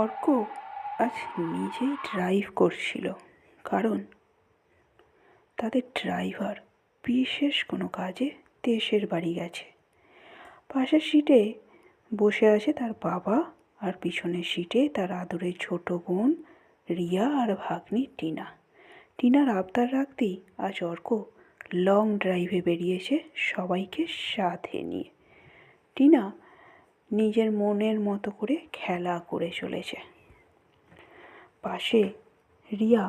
অর্ক আজ নিজেই ড্রাইভ করছিল, কারণ তাদের ড্রাইভার বিশেষ কোনো কাজে দেশের বাড়ি গেছে। পাশের সিটে বসে আছে তার বাবা আর পিছনের সিটে তার আদরের ছোট বোন রিয়া আর ভাগ্নি টিনা। টিনার আবদার রাখতেই আজ অর্ক লং ড্রাইভে বেরিয়েছে সবাইকে সাথে নিয়ে। টিনা নিজের মনের মতো করে খেলা করে চলেছে। পাশে রিয়া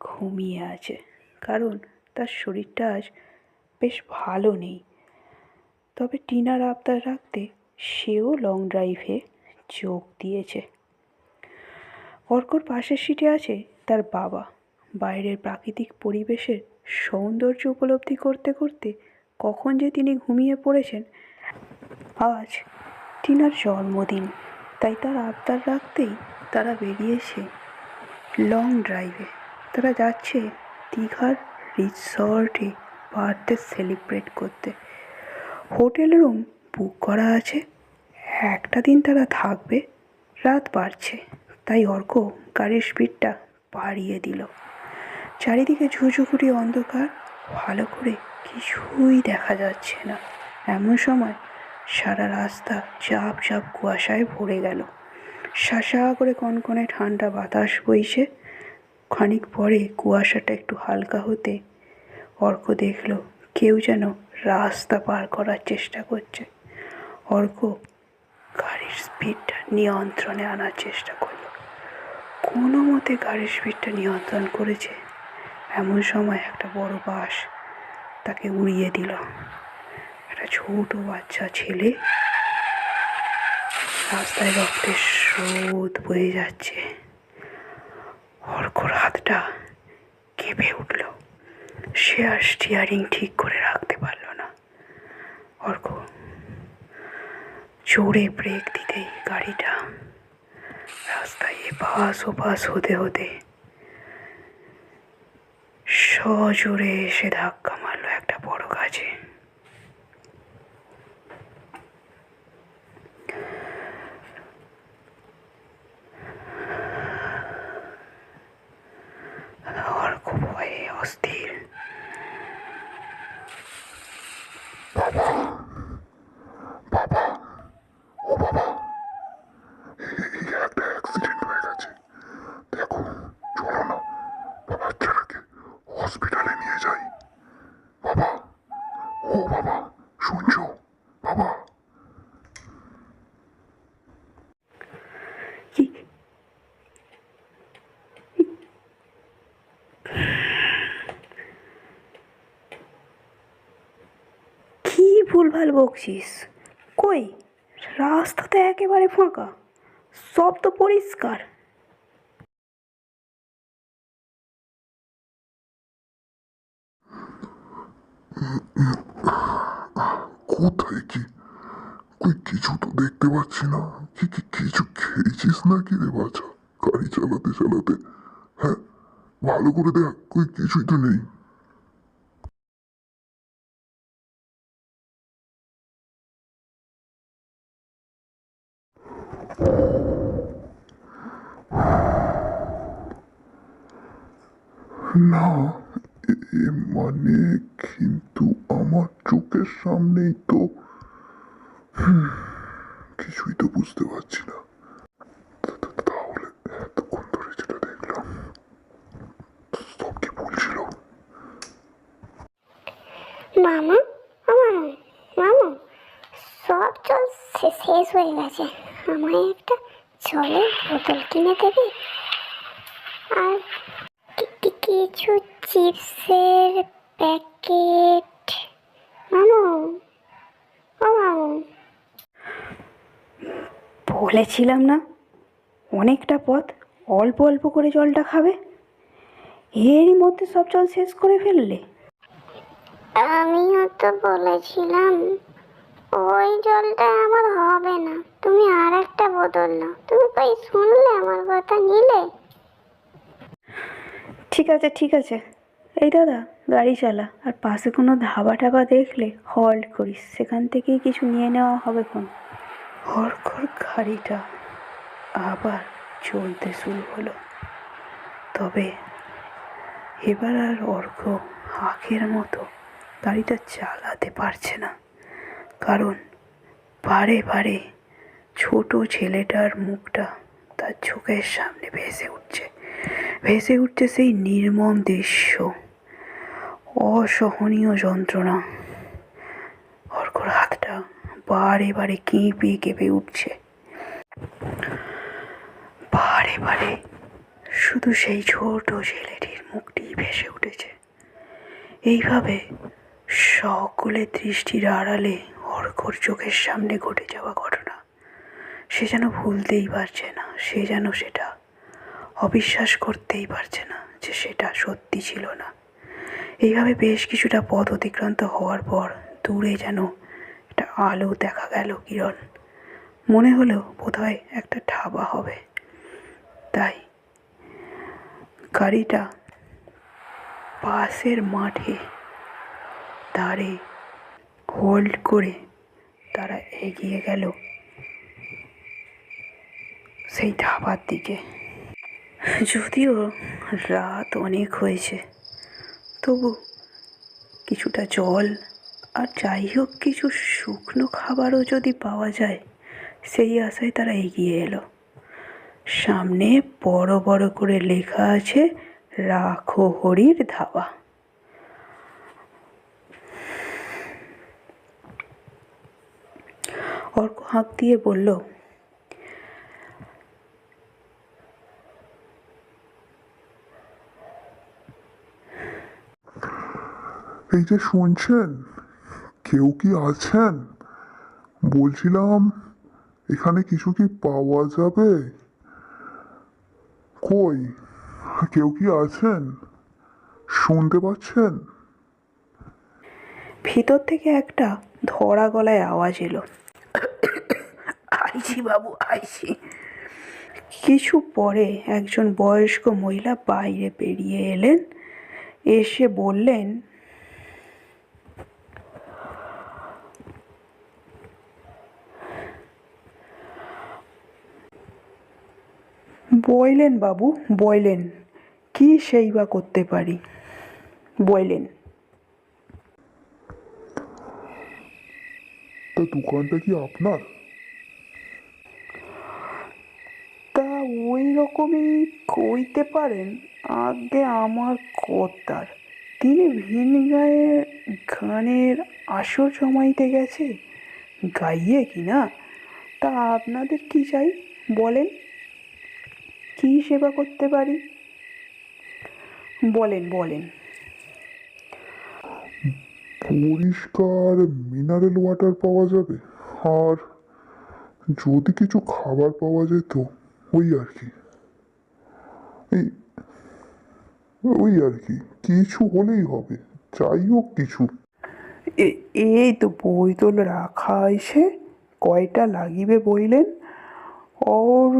ঘুমিয়ে আছে, কারণ তার শরীরটা আজ বেশ ভালো নেই। তবে টিনার আবদার রাখতে সেও লং ড্রাইভে যোগ দিয়েছে। অর্কর পাশের সিটে আছে তার বাবা। বাইরের প্রাকৃতিক পরিবেশের সৌন্দর্য উপলব্ধি করতে করতে কখন যে তিনি ঘুমিয়ে পড়েছেন, আজ টিনার জন্মদিন। তাই তার আবদার রাখতেই তারা বেরিয়েছে লং ড্রাইভে তারা যাচ্ছে দীঘার রিসর্টে বার্থডে সেলিব্রেট করতে। হোটেল রুম বুক করা আছে। একটা দিন তারা থাকবে, রাত বাড়ছে। তাই অর্ক গাড়ির স্পিডটা বাড়িয়ে দিল। চারিদিকে ঝুঝুকুটি অন্ধকার, ভালো করে কিছুই দেখা যাচ্ছে না। এমন সময় সারা রাস্তা চাপ চাপ কুয়াশায় ভরে গেল। শাসা করে কনকনে ঠান্ডা বাতাস বইছে। খানিক পরে কুয়াশাটা একটু হালকা হতে অর্ক দেখল, কেউ যেন রাস্তা পার করার চেষ্টা করছে। অর্ক গাড়ির স্পিডটা নিয়ন্ত্রণে আনার চেষ্টা করল। কোনো মতে গাড়ির স্পিডটা নিয়ন্ত্রণ করেছে। এমন সময় একটা বড় বাস তাকে উড়িয়ে দিল। একটা ছোট বাচ্চা ছেলে রাস্তায় রক্তের স্রোত বয়ে যাচ্ছে। অর্কর হাতটা কেঁপে উঠল। সে আর স্টিয়ারিং ঠিক করে রাখতে পারল না। অর্ক জোরে ব্রেক দিতেই গাড়িটা রাস্তায় এপাশ ওপাশ হতে হতে সজোরে এসে ধাক্কা মারলো একটা বড় গাছে অর্ক ভয়ে অস্থির বাবা ও বাবা এই একটা অ্যাক্সিডেন্ট হয়ে গেছে দেখো চলো না বাচ্চাটাকে হসপিটালে নিয়ে যাই বাবা ও বাবা শুনছো বাবা কি কি ভুলভাল বকছিস? কই? রাস্তা তো একেবারে ফাঁকা। সব তো পরিষ্কার। কোথায় কি? কই কিছু তো দেখতে পাচ্ছি না। কি কি, কিছু খেয়েছিস নাকি রে বাচ্চা গাড়ি চালাতে চালাতে। হ্যাঁ ভালো করে দেখ, কই কিছুই তো নেই। না, এ- মানে কিন্তু আমার চোখের সামনেই তো কিছুই তো বুঝতে পারছি না। তা- তা- তাহলে এতক্ষণ ধরে যেটা দেখলাম, সব কি বলছিল মামা আমার মামা, সব জল শেষ হয়ে গেছে। আমায় একটা জলের বোতল কিনে দেবে। আর কিছু চিপসের প্যাকেট। মামু ও মামু। বলেছিলাম না অনেকটা পথ অল্প অল্প করে জলটা খাবে? এরই মধ্যে সব জল শেষ করে ফেললে? আমিও তো বলেছিলাম। ওই জলটা আমার হবে না। তুমি আর একটা বোতল নাও। তুমি কই শুনলে আমার কথা, নিলে? ঠিক আছে ঠিক আছে। এই দাদা, গাড়ি চালা। আর পাশে কোনো ধাবা টাবা দেখলে হল্ট করিস। সেখান থেকেই কিছু নিয়ে নেওয়া হবে কোন হরকর গাড়িটা। আবার চলতে শুরু হলো। তবে এবার আর অর্ঘ আগের মতো গাড়িটা চালাতে পারছে না। কারণ বারে বারে ছোট ছেলেটার মুখটা তার চোখের সামনে ভেসে উঠছে। ভেসে উঠছে সেই নির্মম দৃশ্য। অসহনীয় যন্ত্রণা। অর্কর হাতটা বারে বারে কেঁপে কেঁপে উঠছে। বারে বারে শুধু সেই ছোট ছেলেটির মুখটি ভেসে উঠেছে। এইভাবে সকলের দৃষ্টির আড়ালে অর্ঘর চোখের সামনে ঘটে যাওয়া ঘটনা। সে যেন ভুলতেই পারছে না, সে যেন সেটা অবিশ্বাস করতেই পারছে না যে সেটা সত্যি ছিল না। এইভাবে বেশ কিছুটা পথ অতিক্রান্ত হওয়ার পর দূরে যেন একটা আলো দেখা গেল কিরণ। মনে হলো বোধহয় একটা ঢাবা হবে। তাই গাড়িটা পাশের মাঠে দাঁড়ে হোল্ড করে তারা এগিয়ে গেল। সেই ধাবার দিকে। যদিও রাত অনেক হয়েছে, তবু কিছুটা জল আর যাই হোক কিছু শুকনো খাবারও যদি পাওয়া যায়, সেই আশায় তারা এগিয়ে এলো। সামনে বড় বড় করে লেখা আছে, রাখো হরির ধাবা। অর্ক হাঁক দিয়ে বলল এই যে শুনছেন কেউ কি আছেন? বলছিলাম এখানে কিছু কি পাওয়া যাবে? কই কেউ কি আছেন? শুনতে পাচ্ছেন? ভিতর থেকে একটা ধরা গলায় আওয়াজ এলো। আইছি বাবু আইছি কিছু পরে একজন বয়স্ক মহিলা বাইরে বেরিয়ে এলেন। এসে বললেন, বইলেন বাবু, বইলেন। কি সেই বা করতে পারি? বইলেন, তা দোকানটা কি আপনার তা ওই রকমই কইতে পারেন, আগে আমার কর্তার। তিনি ভিন গায়ে গানের আসর জমাইতে গেছে। গাইয়ে কি না? তা আপনাদের কি চাই বলেন? কি সেবা করতে পারি? বলেন বলেন। পরিষ্কার মিনারেল ওয়াটার পাওয়া যাবে। আর যদি কিছু খাবার পাওয়া যেত ওই আর কি। এই, ওই আর কি। কিছু হলেই হবে, যাই হোক কিছু। এই তো বইতল রাখা আছে কয়টা লাগিবে বইলেন? ওর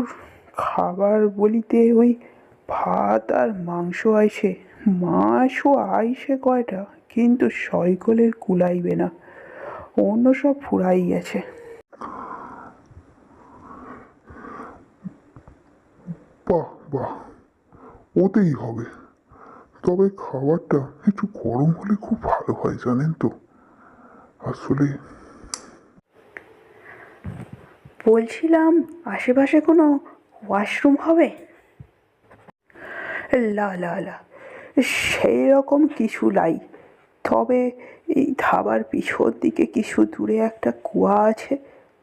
খাবার বলিতে ওই ভাত আর মাংস আইছে মাছও আইছে কয়টা, কিন্তু সৈকলের কুলাইবে না। অন্য সব ফুরাই গেছে। বাহ, ওতেই হবে। তবে খাবারটা একটু গরম হলে খুব ভালো হয়, জানেন তো। আসলে বলছিলাম, আশেপাশে কোনো ওয়াশরুম হবে? লা লা লা সেই রকম কিছু নাই। তবে এই ধাবার পিছন দিকে কিছু দূরে একটা কুয়া আছে,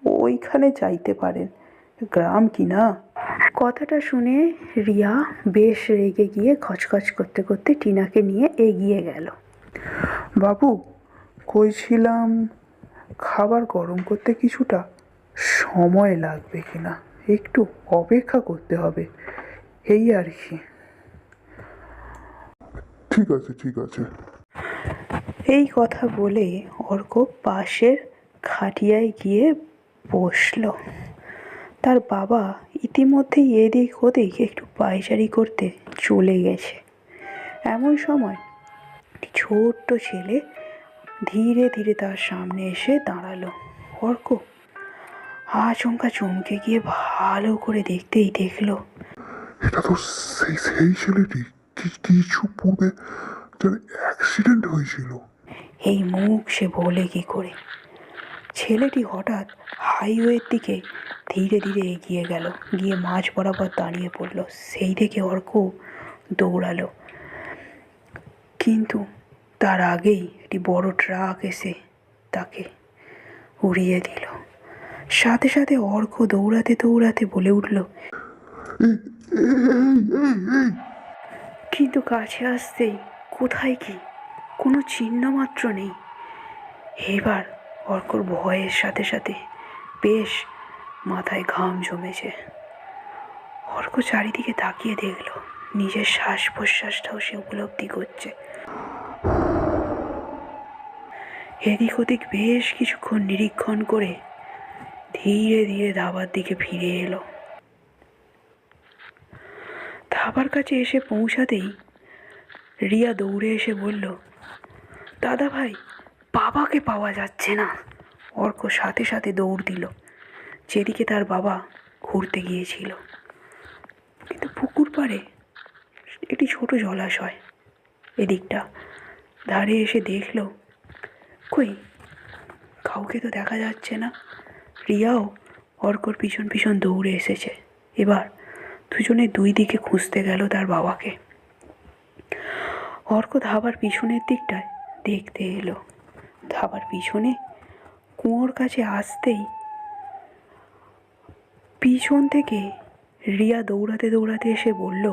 ওইখানে যাইতে পারেন। গ্রাম কি না? কথাটা শুনে রিয়া বেশ রেগে গিয়ে খচখচ করতে করতে টিনাকে নিয়ে এগিয়ে গেল। বাবু কইছিলাম খাবার গরম করতে কিছুটা সময় লাগবে কিনা একটু অপেক্ষা করতে হবে এই আর কি। ঠিক আছে ঠিক আছে। এই কথা বলে অর্ক পাশের খাটিয়ায় গিয়ে বসল। তার বাবা ইতিমধ্যেই এদিক ওদিক একটু পায়চারি করতে চলে গেছে। এমন সময় একটি ছোট্ট ছেলে ধীরে ধীরে তার সামনে এসে দাঁড়াল। অর্ক আচমকা চমকে গিয়ে ভালো করে দেখতেই দেখল। এটা তো সেই সেই ছেলেটি কিছু পূর্বে যেন অ্যাক্সিডেন্ট হয়েছিল। এই মুখ সে বলে কি করে? ছেলেটি হঠাৎ হাইওয়ের দিকে ধীরে ধীরে এগিয়ে গেল। গিয়ে মাঝ বরাবর দাঁড়িয়ে পড়ল। সেই থেকে অর্ক দৌড়ালো। কিন্তু তার আগেই একটি বড় ট্রাক এসে তাকে উড়িয়ে দিল। সাথে সাথে অর্ক দৌড়াতে দৌড়াতে বলে উঠল, কিন্তু কাছে আসতেই কোথায় কি? কোনো চিহ্ন মাত্র নেই। এবার অর্কর ভয়ের সাথে সাথে বেশ মাথায় ঘাম জমেছে। অর্ক চারিদিকে তাকিয়ে দেখল, নিজের শ্বাস প্রশ্বাসটাও সে উপলব্ধি করছে। এদিক ওদিক বেশ কিছুক্ষণ নিরীক্ষণ করে ধীরে ধীরে ধাবার দিকে ফিরে এলো। ধাবার কাছে এসে পৌঁছাতেই রিয়া দৌড়ে এসে বলল দাদা ভাই বাবাকে পাওয়া যাচ্ছে না। অর্ক সাথে সাথে দৌড় দিল। যেদিকে তার বাবা ঘুরতে গিয়েছিল। কিন্তু পুকুর পাড়ে একটি ছোট জলাশয়। এদিকটা ধারে এসে দেখল, কই, কাউকে তো দেখা যাচ্ছে না। রিয়াও অর্কর পিছন পিছন দৌড়ে এসেছে। এবার দুজনে দুই দিকে খুঁজতে গেল তার বাবাকে। অর্ক ধাবার পিছনের দিকটায় দেখতে এলো। ধাবার পিছনে কুয়োর কাছে আসতেই পিছন থেকে রিয়া দৌড়াতে দৌড়াতে এসে বলল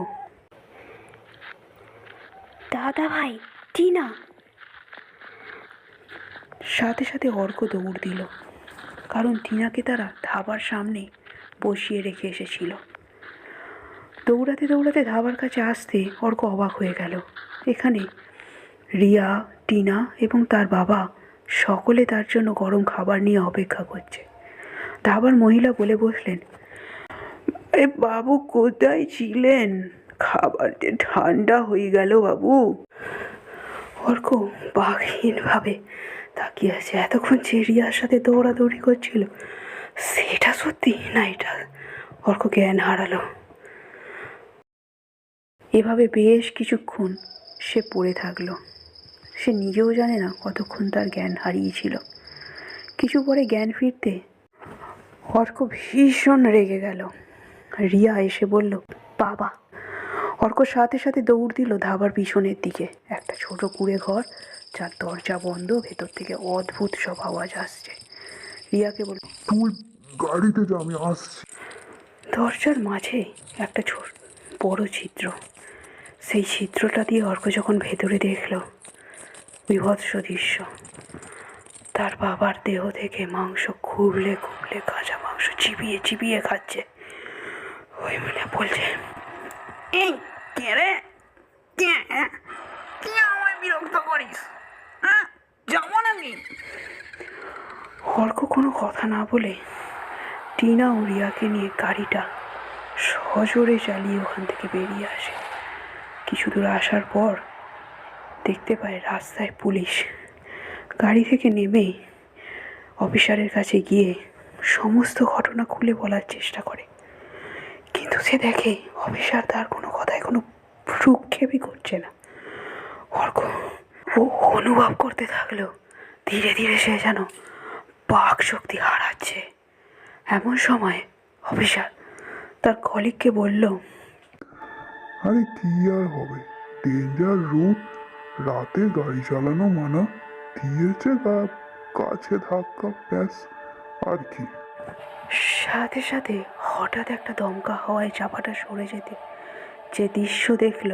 দাদা ভাই টিনা। সাথে সাথে অর্ক দৌড় দিল কারণ টিনাকে তারা ধাবার সামনে বসিয়ে রেখে এসেছিল। দৌড়াতে দৌড়াতে ধাবার কাছে আসতে অর্ক অবাক হয়ে গেল। এখানে রিয়া টিনা এবং তার বাবা সকলে তার জন্য গরম খাবার নিয়ে অপেক্ষা করছে। ধাবার মহিলা বলে বসলেন, এ বাবু কোথায় ছিলেন? খাবার যে ঠান্ডা হয়ে গেল বাবু। অর্ক বাঘহীনভাবে তাকিয়ে আছে, এতক্ষণ যে রিয়ার সাথে দৌড়াদৌড়ি করছিল। সেটা সত্যি না এটা? অর্ক জ্ঞান হারালো। এভাবে বেশ কিছুক্ষণ সে পড়ে থাকল। সে নিজেও জানে না কতক্ষণ তার জ্ঞান হারিয়েছিল। কিছু পরে জ্ঞান ফিরতে অর্ক ভীষণ রেগে গেল। রিয়া এসে বলল বাবা। অর্ক সাথে সাথে দৌড় দিল ধাবার পিছনের দিকে। একটা ছোট কুড়ে ঘর যার দরজা বন্ধ ভেতর থেকে অদ্ভুত সব আওয়াজ আসছে। রিয়াকে বলল তুই গাড়িতে যা আমি আসছি। দরজার মাঝে একটা ছোট বড় ছিদ্র। সেই ছিদ্রটা দিয়ে অর্ক যখন ভেতরে দেখল বিভৎস দৃশ্য। তার বাবার দেহ থেকে মাংস খুবলে খুবলে কাঁচা মাংস চিবিয়ে চিবিয়ে খাচ্ছে। ওই বলে বলছে, এই, কে রে? কে কে আমায় বিরক্ত করিস? হ্যাঁ? যাব নাকি? অর্ক কোনো কথা না বলে টিনা ও রিয়াকে নিয়ে গাড়িটা সজোরে চালিয়ে ওখান থেকে বেরিয়ে আসে। কিছু দূর আসার পর দেখতে পায় রাস্তায় পুলিশ। গাড়ি থেকে নেমে অফিসারের কাছে গিয়ে সমস্ত ঘটনা খুলে বলার চেষ্টা করে। কিন্তু সে দেখে অফিসার তার কোনো কথায় কোনো ভ্রুক্ষেপই করছে না। অর্ক ও অনুভব করতে থাকল ধীরে ধীরে সে যেন বাক শক্তি হারাচ্ছে। এমন সময় অফিসার তার কলিগকে বলল, আরে কি আর হবে? ডেঞ্জার রুট রাতে গাড়ি চালানো মানা দিয়েছে গা কাছে ধাক্কা, ব্যাস, আর কি। সাথে সাথে হঠাৎ একটা দমকা হওয়ায় চাপাটা সরে যেতে, যে দৃশ্য দেখল